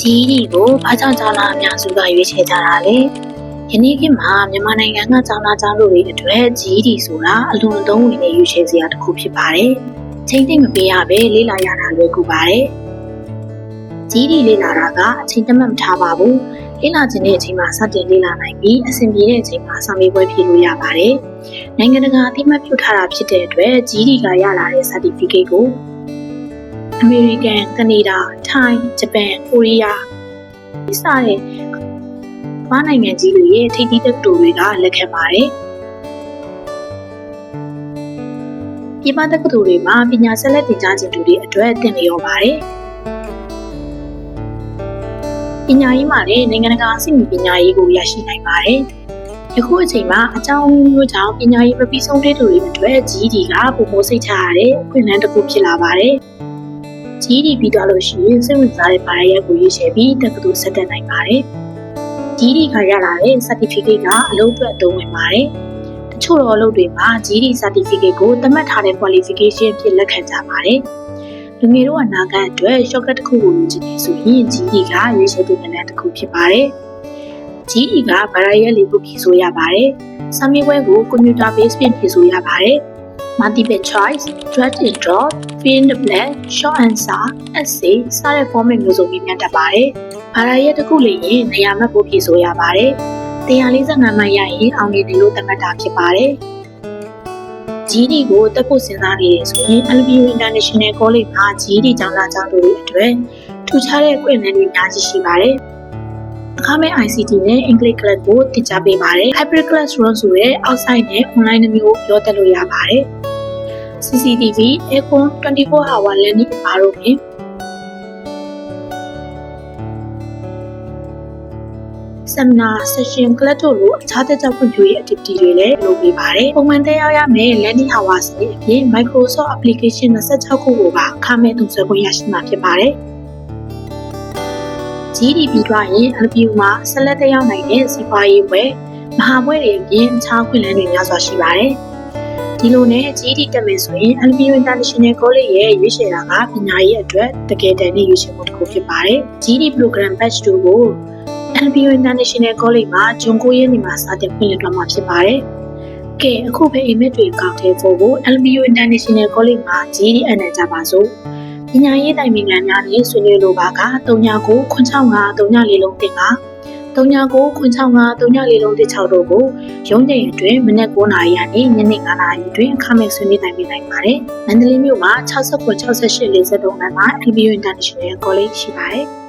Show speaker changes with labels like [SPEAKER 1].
[SPEAKER 1] ကြီးဒီကိုဘာကြောင့်ကျောင်းသားအများစုကရွေးချယ်ကြတာလဲယနေ့ခေတ်မှာမြန်မာနိုင်ငံကကျောင်းသားကျောင်းသူတွေအတွက်ကြီးဒီဆိုတာအလွန်အသုံးဝင်တဲ့ရွေးချယ်စရာတစ်ခုဖြစ်ပါတယ်ချိန်သိမ့်မပေးရပဲလေ့လာရတာလွယ်ကူပါတယ်ကြီးဒီလေ့လာတာကအချိန်တမတ်မထားပါဘူးလေ့လာခြင်းတဲ့အချိန်မှာစတင်လေ့လာနိုင်ပြီးအဆင်ပြေတဲ့အချိန်မှာစာမေးပွဲဖြေလို့ရပါတယ်နိုင်ငံတကာအသိအမှတ်ပြုထားတာဖြစ်တဲ့အတွက်ကြီးဒီကရလာတဲ့ certificate ကို အမေရိကန်၊ကနေဒါ၊ထိုင်း၊ဂျပန်၊ကိုရီးယားစတဲ့ဘာနိုင်ငံကြီးတွေရဲ့ထိပ်သီးတက္ကသိုလ်တွေကလက်ခံပါတယ်။ပြည်ပတက္ကသိုလ်တွေမှာပညာဆက်လက်သင်ကြားခြင်းသူတွေအတွက်သင်လျော်ပါတယ်။ပညာရေးမှာလည်းနိုင်ငံတကာအဆင့်မီပညာရေးကိုရရှိနိုင်ပါတယ်။ယခုအချိန်မှာအကြောင်းမျိုးကြောင့်ပညာရေးမပြီးဆုံးတဲ့သူတွေအတွက် GD ကပုံမိုးစိတ်ချရတဲ့အခွင့်အလမ်းတစ်ခုဖြစ်လာပါတယ်။ GD ပြီးသွားလို့ရှိရင်စိတ်ဝင်စားတဲ့ဘာသာရပ်ကိုရွေးချယ်ပြီးတက္ကသိုလ်ဆက်တက်နိုင်ပါတယ်။ GD ကရလာတဲ့ certificate ကအလုပ်အတွက်အသုံးဝင်ပါတယ်။တချို့တော့အလုပ်တွေမှာ GD certificate ကိုသတ်မှတ်ထားတဲ့ qualification ဖြစ်လက်ခံကြပါတယ်။လူငယ်တို့အနာဂတ်အတွက် shortcut တစ်ခုကိုလိုချင်နေဆိုရင် GD ကရွေးချယ်တဲ့နည်းတစ်ခုဖြစ်ပါတယ်။ GD ကဘာသာရပ်လေးကိုဖြည့်ဆို့ရပါတယ်။စာမေးပွဲကို computer based ဖြင့်ဖြည့်ဆို့ရပါတယ်။ multiple choice, drag and drop, fill in the blank, short answer, essay စတဲ့ format မျိုးစုံမြင်တတ်ပါတယ်။ဘာသာရပ်တစ်ခုလေးရင်နေရာမှတ်ဖို့ဖြည့်ဆို့ရပါတယ်။145မှတ်ရရင်အောင်မြင်တယ်လို့သတ်မှတ်တာဖြစ်ပါတယ်။ GD ကိုတက်ဖို့စဉ်းစားနေရဆိုရင် LBU International College မှာ GD ကျောင်းသားကျောင်းသူတွေအတွက်ထူးခြားတဲ့အခွင့်အလမ်းတွေအများကြီးရှိပါတယ်။အခမဲ့ ICT နဲ့ English class ကိုသင်ကြားပေးပါတယ်။ Hybrid Classroom ဆိုတဲ့ outside နဲ့ online နှမျိုးပြောတတ်လို့ရပါတယ်။ CCTV, Aircon 24 hour learning ပါတော့ဖြင့် seminar session class တို့လိုအခြားသက်ကြောင့်ဖွံ့ဖြိုးရေး activity တွေလည်းလုပ်ပေးပါတယ်။ပုံမှန်တက်ရောက်ရမယ့် learning hours တွေအပြင် Microsoft application 26ခုကိုပါအခမဲ့သုံးစွဲခွင့်ရရှိမှာဖြစ်ပါတယ်။ GDP တွားရင် LPU မှာဆက်လက်တက်ရောက်နိုင်တဲ့စီးပွားရေးပွဲမဟာပွဲတွေအပြင်အခြားခွင့်လန်းတွေများစွာရှိပါတယ်။ ဒီလိုနဲ့ GD တက်မယ်ဆိုရင် LPU International College ရဲ့ရွေးချယ်တာကပညာရေးအတွက်တကယ်တမ်းနဲ့ရွေးချယ်မှုတစ်ခုဖြစ်ပါတယ်။ GD Program Batch 2ကို LPU International College မှာဂျွန်9ရက်နေ့မှာစတင်ဖွင့်လှစ်တော့မှာဖြစ်ပါတယ်။ကဲအခုပဲအိမ်မက်တွေကောက်ထဲဖို့ကို LPU International College မှာ GD အနံ့ကြပါစို့။ပညာရေးတိုင်ပင်ခံများနဲ့ဆွေးနွေးလိုပါက39 965 34လုံးတင်ပါ 39 965 34လုံးတစ်6တို့ကိုရုံးချိန်အတွင်းမနက်9:00နာရီကနေညနေ9:00နာရီအတွင်းအခမဲ့ဆွေးနွေးနိုင်ပေးနိုင်ပါတယ်။မန္တလေးမြို့မှာ69 68 43လမ်းမှာ LBU International College ရှိပါတယ်။